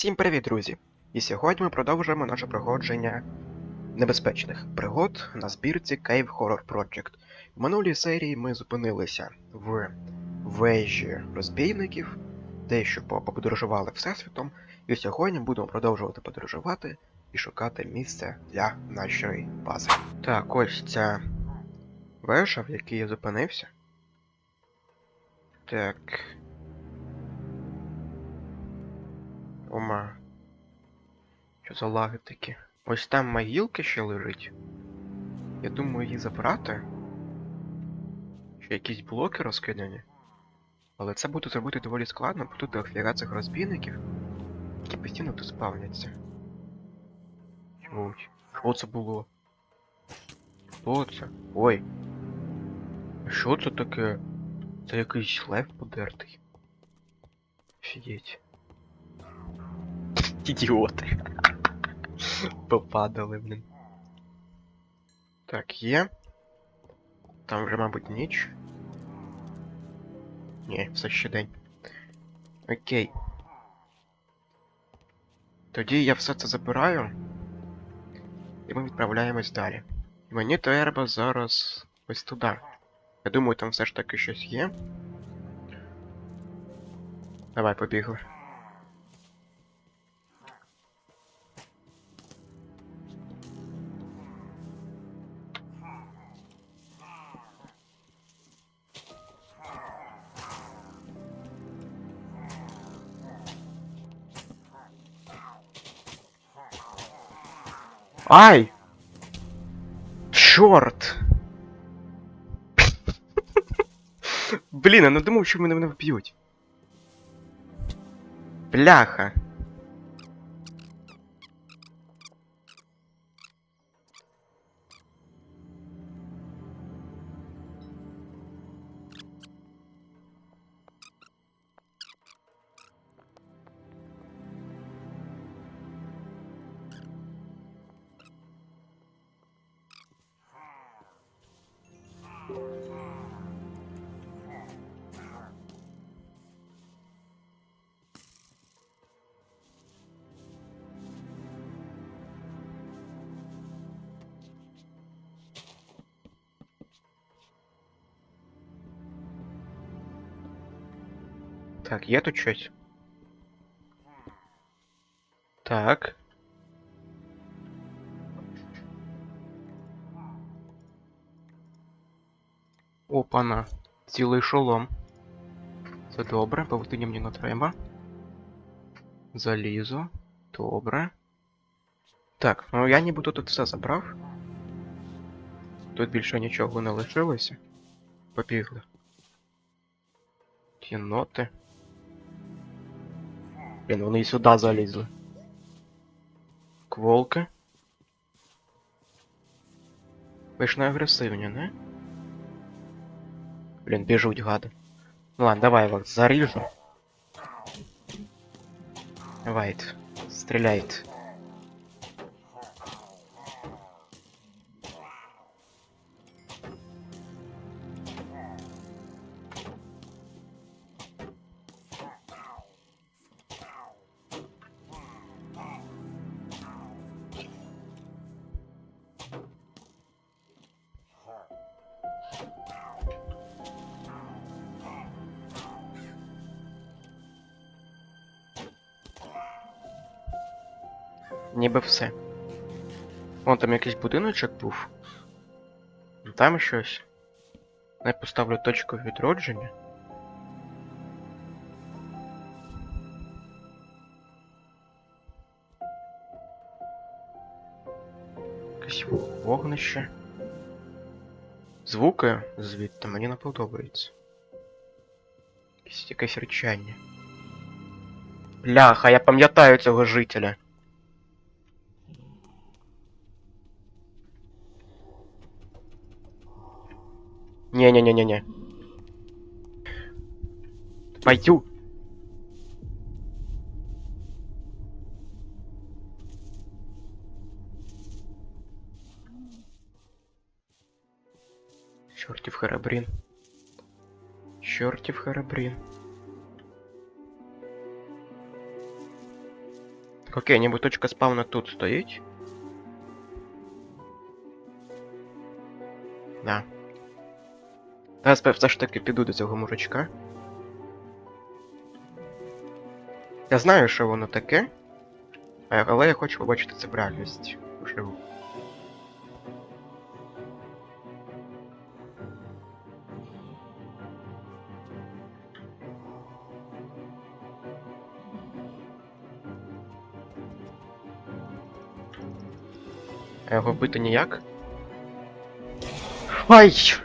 Всім привіт, друзі! І сьогодні ми продовжуємо наше проходження небезпечних пригод на збірці Cave Horror Project. В минулій серії ми зупинилися в вежі розбійників, дещо по- поподорожували всесвітом, і сьогодні будемо продовжувати подорожувати і шукати місце для нашої бази. Так, ось ця вежа, в якій я зупинився. Так. Ома. Що за лаги такі? Ось там могилка ще лежить. Я думаю її забрати. Ще якісь блоки розкидані. Але це буде зробити доволі складно, бо тут дофіга цих розбійників, які постійно тут спавняться. Чуть. Що це було? Що це? Ой. Що це таке? Це якийсь лев подертий. Офігеть. Ідіоти. Попадали, блін. Так, є. Там вже, мабуть, ніч. Ні, все ще день. Окей. Тоді я все це забираю. І ми відправляємось далі. Мені треба зараз ось туди. Я думаю, там все ж таки щось є. Давай, побігли. Ай! Чорт! Блін, я не думав, що мене вб'ють. Бляха. Так, є тут щось? Так. Опана. Цілий шолом. Це добре, павутині мені не треба. Залізо. Добре. Так, ну я нібито тут все забрав. Тут більше нічого не лишилося. Побігли. Єноти. Блін, вони і сюди залізли. Кволки. Ви ж не агресивні, не? Блін, біжуть гади. Ну ладно, давай вас заріжу. Давайте. Стріляйте. Ніби все. Вон там якийсь будиночок був. Там щось. Я поставлю точку відродження. Якесь вогнище. Звуки звідти мені не подобаються. Якесь якесь речання. Бляха, я пам'ятаю цього жителя. Не-не-не-не-не. Пойду. Чертів херабрін. Чертів херабрін. Окей, ніби точка спавна тут стоїть. Я все ж таки піду до цього мужичка. Я знаю, що воно таке, але я хочу побачити це в реальності. Вживу. А його вбити ніяк? Ай!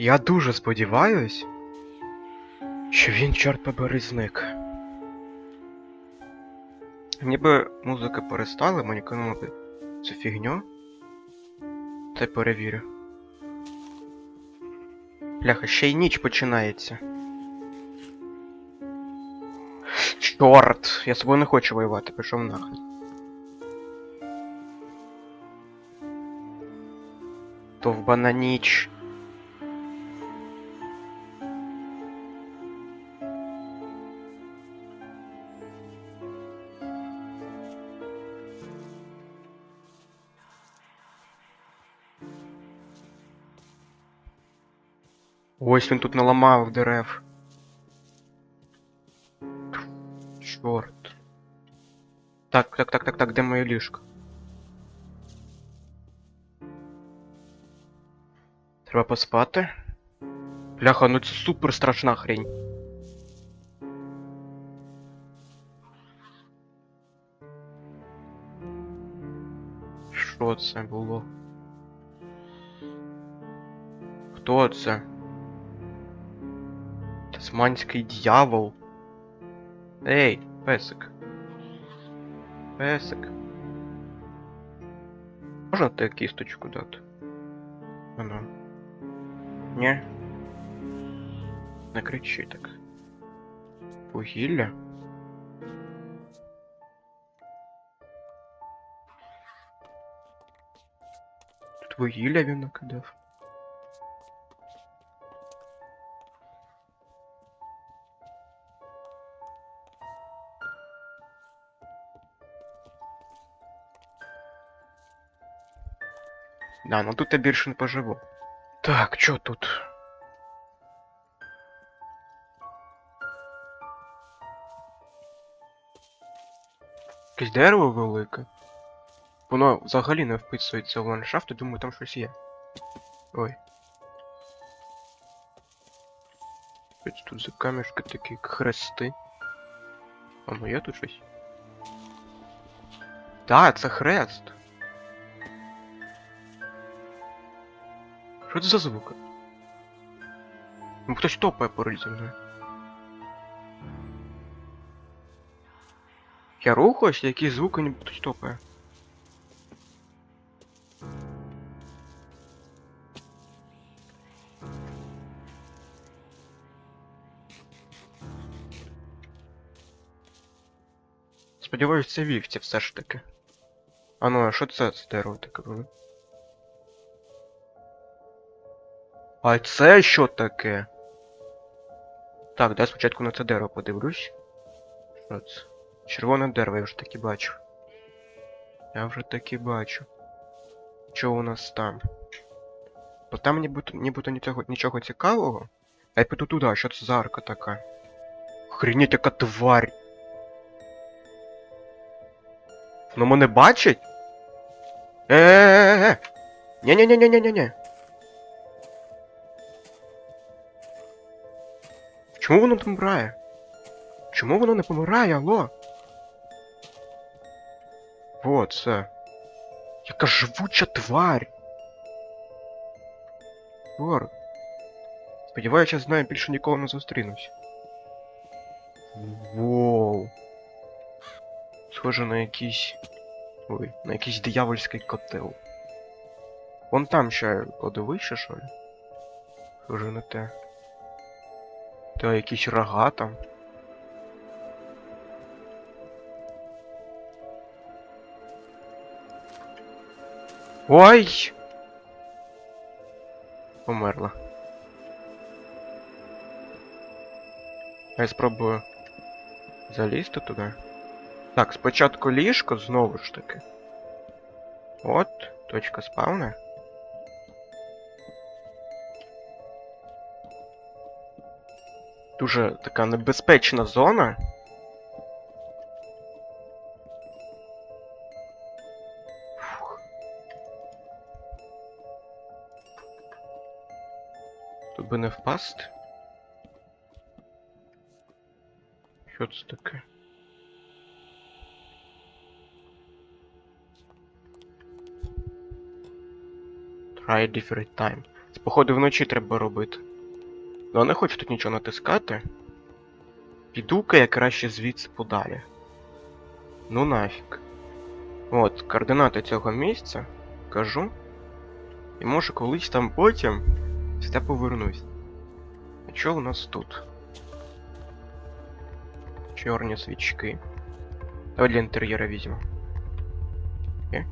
Я дуже сподіваюсь, що він, чорт побери, зник. Ніби музика перестала, мені кинули цю фігню. Та й перевірю. Бляха, ще й ніч починається. Чорт! Я з собою не хочу воювати, пішов нахрен. Довбана ніч. Ось він тут наламав дерев. Чорт. Так, так, так, так, так, де моє ліжко? Треба поспати. Бляха, ну це супер страшна хрень. Що це було? Хто це? Тасманський дьявол. Ей, песик. Песик. Можна тебе кісточку дати? Ано. Ні. Не кричи так. Вугілля? Тут вугілля він накидав. Да, ну тут я більше не поживу. Так, що тут? Якесь дерево велике. Воно взагалі не вписується в ландшафт, і думаю, там щось є. Ой. Ось тут за камішки такі хрести. А ну є тут щось? Так, це хрест. Що це за звук? Ну хтось топає поруч зі мною. Я рухаюсь, які звуки ніби хтось топає. Сподіваюсь, це вівці все ж таки. А ну, а що це за дерево таке було? А це що таке? Так, дай спочатку на це дерево подивлюсь. Що це? Червоне дерево, я вже таки бачу. Я вже таки бачу. Що у нас там? Бо там нібито, нібито нічого, нічого цікавого. А я піду туди, що це за арка така? Охренеть, яка тварь! Ну мене бачить? Е-е-е-е! Ні-ні-ні-ні-ні-ні. Чому воно не помирає? Чому воно не помирає, алло? Вот це. Яка живуча тварь. Вор. Сподіваюся, з нею більше ніколи не зустрінусь. Воу. Схоже на якийсь. Ой, на якийсь диявольський котел. Вон там ще кладовище, що ли? Схоже на те. Та якісь рога там. Ой! Померла. Я спробую залізти туди. Так, спочатку ліжко знову ж таки. От, точка спавна. Дуже така небезпечна зона. Фух. Тут би не впасти. Що це таке? Try different time. Це, походу, вночі треба робити. Ну, я не хочу тут нічого натискати. Піду-ка я краще звідси подалі. Ну нафіг. От, координати цього місця. Кажу. І може колись там потім сюди повернусь. А що у нас тут? Чорні свічки. Давай для інтер'єра візьмемо. Окей.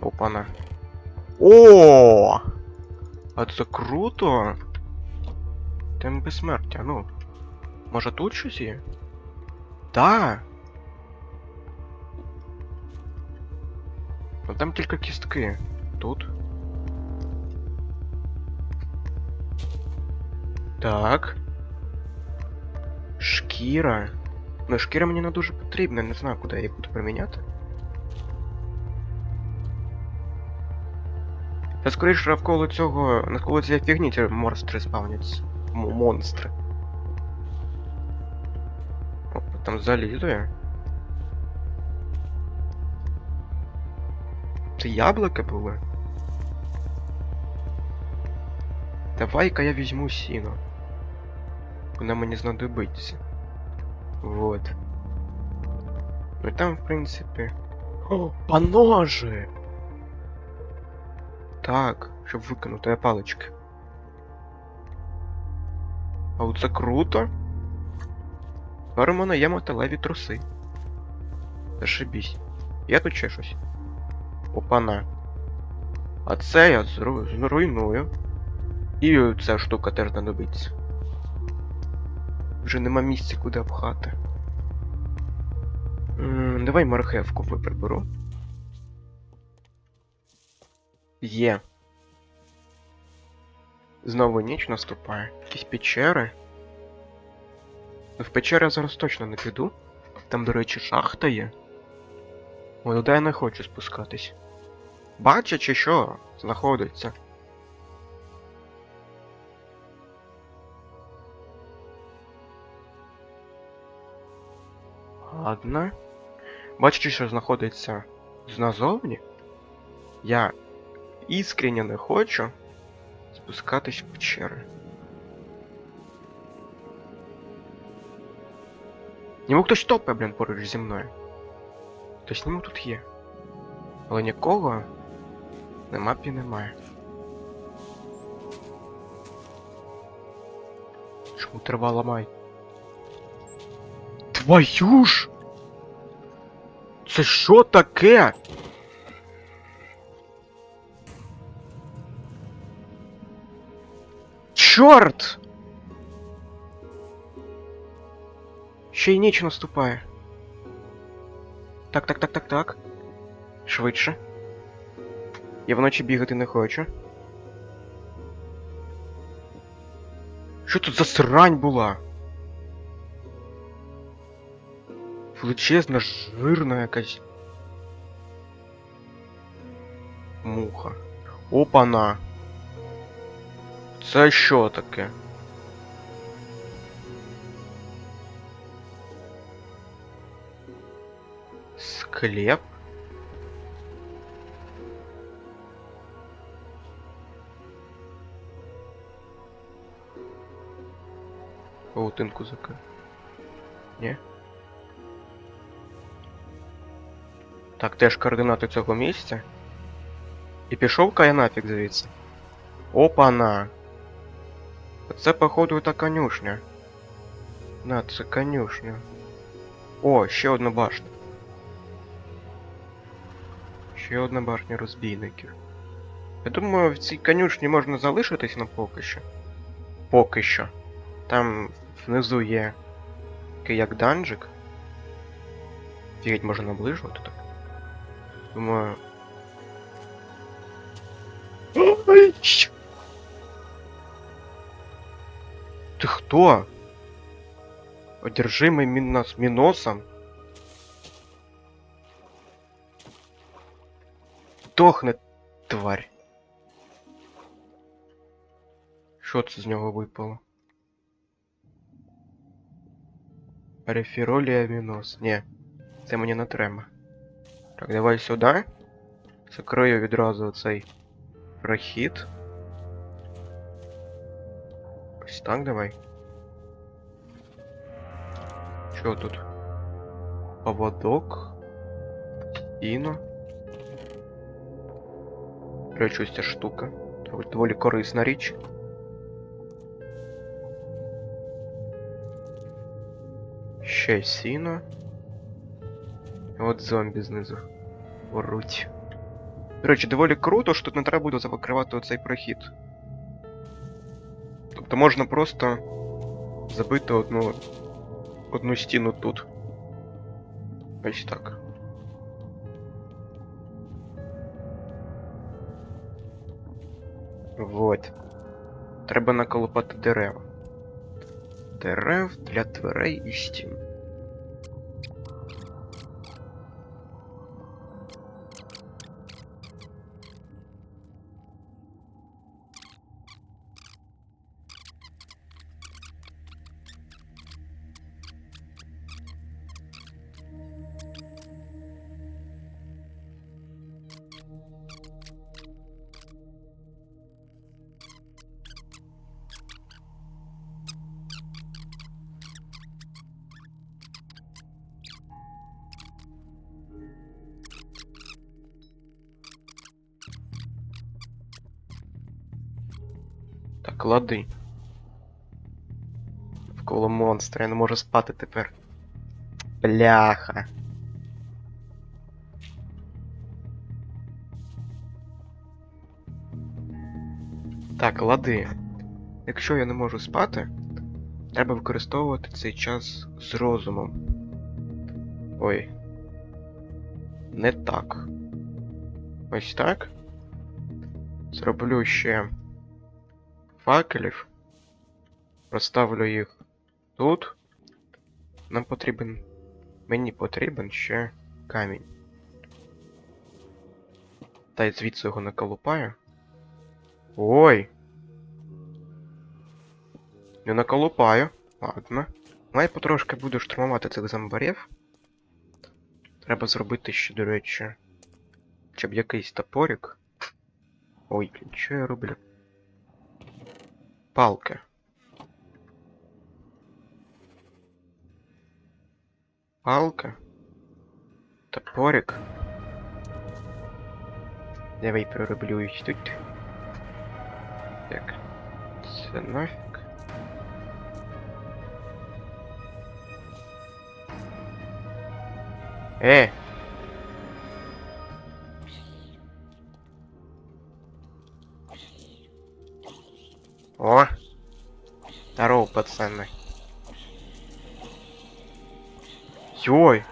Опана. О! А це круто! Тем безсмертя, ну. Може тут щось є? Да! Ну там тільки кістки. Тут. Так. Шкіра. Ну, шкіра мені не дуже потрібна, не знаю, куди я її буду приміняти. Та скоріше навколо цього. навколо цієї фігні ці монстри спавняться. М- монстри. О, там залізу я. Це яблука були? Давай-ка я візьму сіно. Вона мені знадобиться. Вот. Ну і там, в принципі. О, поножи! Так, щоб викинути палички. А от це круто. Тепер у мене є металеві труси. Зашибісь. Я тут ще щось. Опана. А це я зру... зруйную. І ця штука теж знадобиться. Вже нема місця, куди пхати. М, Давай мархевку приберу. Є. Знову ніч наступає. Якісь печери. Ну, в печери я зараз точно не піду. Там, до речі, шахта є. Ой, туди я не хочу спускатись. Бачать чи що знаходиться. Ладно. Бачачи, що знаходиться зназовні, я іскренне не хочу спускатись в печери. Німу хтось топає, блін, поруч зі мною. Хтось німу тут є. Але нікого на мапі немає. Чому трава ламай? Твою ж! Це що таке? Чорт! Ще й ніч наступає. Так, так, так, так, так. Швидше. Я вночі бігати не хочу. Що тут за срань була? Величезна, жирна якась. Муха. Опана. Це що таке? Склеп? Паутинку закрив. Ні? Так, теж координати цього місця. І пішов-ка я нафіг звідси. Опана! Оце, походу, та конюшня. На, це конюшня. О, ще одна башня. Ще одна башня розбійників. Я думаю, в цій конюшні можна залишитись на поки що. Поки що. Там внизу є як данжик. Фігеть можна наближувати так. Думаю. Ой, що? Ти хто? Одержимий мінос міносом? Дохне, тварь. Що це з нього випало? Рефіролія мінос. Ні, це мені не треба. Так, давай сюди. Закрию відразу цей прохід. Ось так давай. Що тут? Поводок. Іно. До речі, ось ця штука. Доволі- Доволі корисна річ. Ще сіно. От зомбі знизу. Оруть. До речі, доволі круто, що тут не треба буде закривати оцей прохід. Тобто можна просто забити одну одну стіну тут. Ось так. Вот. Треба наколупати дерева. Дерев для дверей і стін. Так, лади. Вколо монстра, я не можу спати тепер. Бляха. Так, лади. Якщо я не можу спати, треба використовувати цей час з розумом. Ой. Не так. Ось так. Зроблю ще факелів. Розставлю їх тут. Нам потрібен. Мені потрібен ще камінь. Та й звідси його наколупаю. Ой! Не наколупаю. Ладно. Я потрошки буду штурмувати цих зомбарів. Треба зробити ще, до речі. Хоча б якийсь топорик. Ой, що я роблю? Палки. Палка. Топорик. Давай пророблю їх тут. Так. Це нафіг. Е! О! Здорово, пацаны. Йой!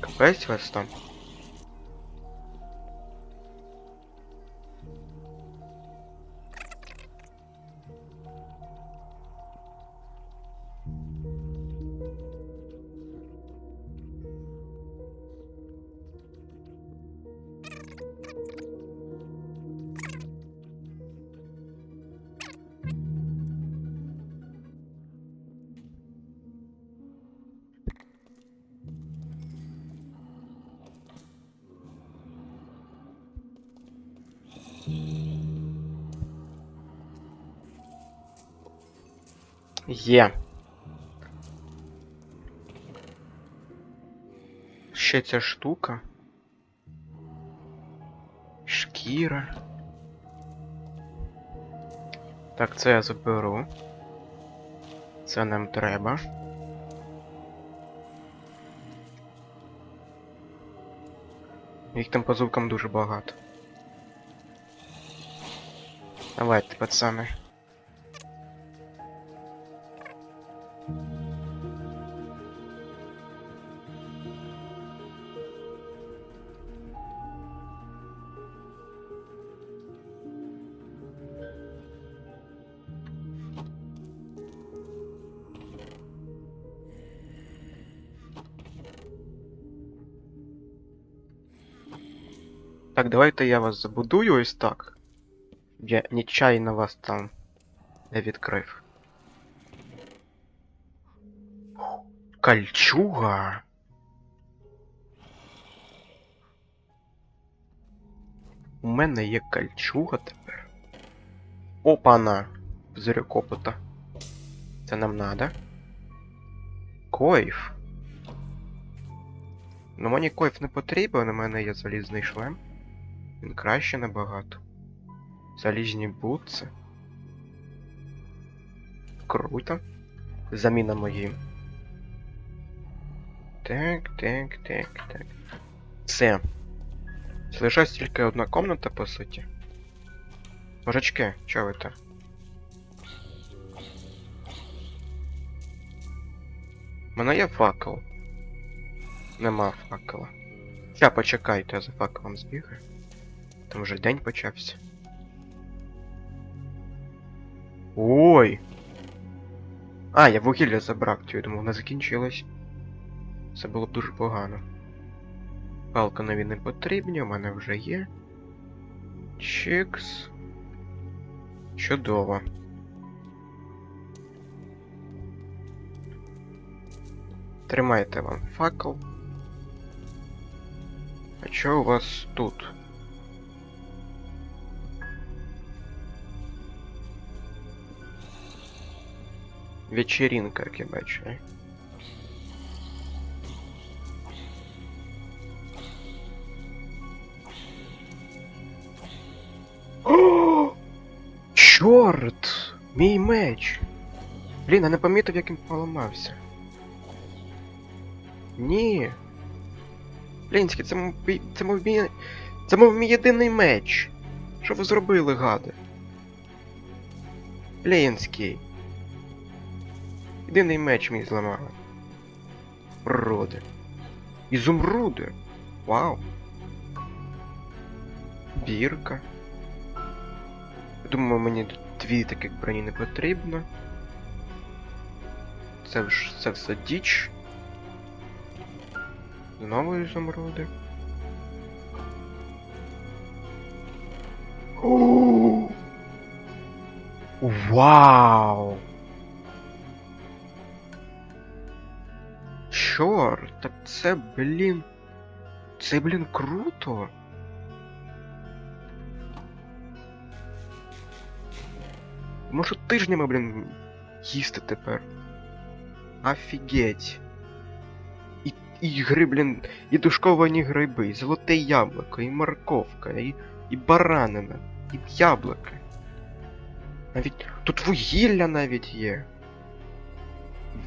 Капець вас там. Є. Ще ця штука. Шкіра. Так, це я заберу. Це нам треба. Їх там по звукам дуже багато. Давайте, пацани. Давайте я вас забудую ось так. Я нечайно вас там не відкрив. Кольчуга. У мене є кольчуга тепер. Опана! Зирок опита. Це нам надо. Коїв. Ну мені коїв не потрібен, у мене є залізний шлем. Він краще набагато. Залізні бутси. Круто. Заміна моїм. Так, так, так, так. Все. Залишається тільки одна комната, по суті. Мужички, чого ви там? У мене є факел. Нема факела. Ща почекайте, я за факелом збігаю. Там вже день почався. Ой! А, я вугілля забрав, я думав, вона закінчилась. Це було б дуже погано. Палка нові не потрібні, у мене вже є. Чикс. Чудово. Тримайте вам факел. А що у вас тут? Вечеринка, як я бачу. О! Чорт! Мій меч! Блін, я не помітив, як він поламався. Ні. Блінський, це мов це мов мій. Це мов мій єдиний меч. Що ви зробили, гади? Блінський. Єдиний меч мій зламали. Роди. Ізумруди. Вау. Бірка. Думаю, мені дві таких броні не потрібно. Це ж це все діч. Знову ізумруди. Вау! Чорт, так це, блін. Це, блін, круто. Можу тижнями, блін, їсти тепер. Офігеть. І, і гри, блін, і душковані гриби, і золоте яблуко, і морковка, і, і баранина, і яблуки. Навіть тут вугілля навіть є.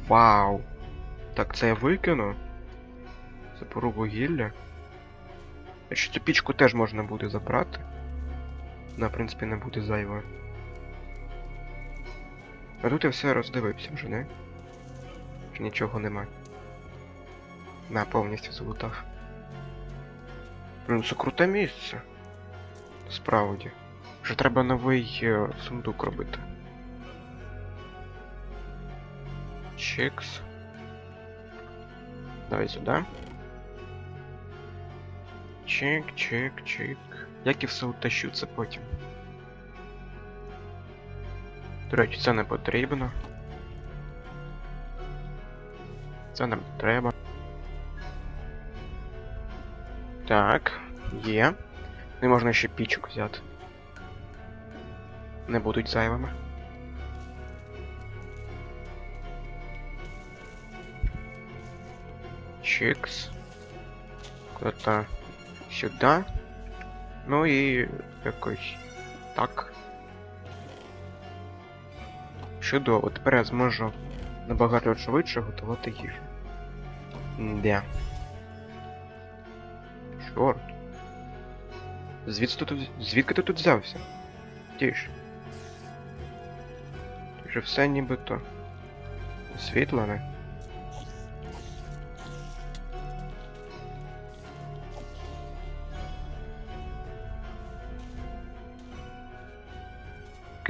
Вау. Так, це я викину. Запору вугілля. Якщо цю пічку теж можна буде забрати. Вона, в принципі, не буде зайвою. А тут я все роздивився вже, не? Чи нічого нема. На, повністю залутав. Блін, це круте місце. Справді. Вже треба новий е, сундук робити. Чикс. Давай сюди. Чик, чик, чик. Як і все утащу потім. До речі, це не потрібно. Це нам треба. Так, є. Не можна ще пічок взяти. не будуть зайвими. Чикс. Куда-то сюди. Ну і якось так. Чудово, тепер я зможу набагато швидше готувати їжу. Де? Чорт. Звідси тут. Звідки ти тут взявся? Тіш. Вже все нібито. Світло,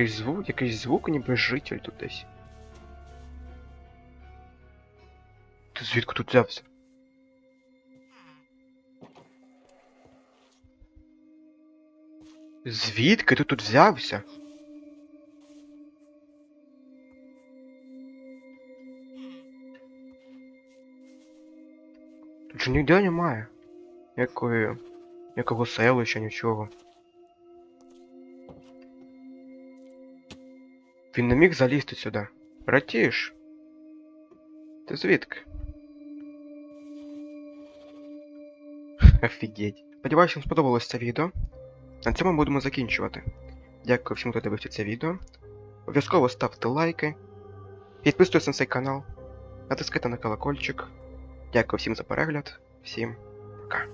Якийсь звук, якийсь звук, ніби житель тут десь. Ти звідки тут взявся? Звідки ти тут взявся? Тут же ніде немає. Якої. Якого селища, нічого. Він не міг залізти сюди. Братіш. Ти звідки? Офігеть. Сподіваюся, вам сподобалось це відео. На цьому будемо закінчувати. Дякую всім, хто дивився це відео. Обов'язково ставте лайки. Підписуйтесь на цей канал. Натискайте на колокольчик. Дякую всім за перегляд. Всім пока.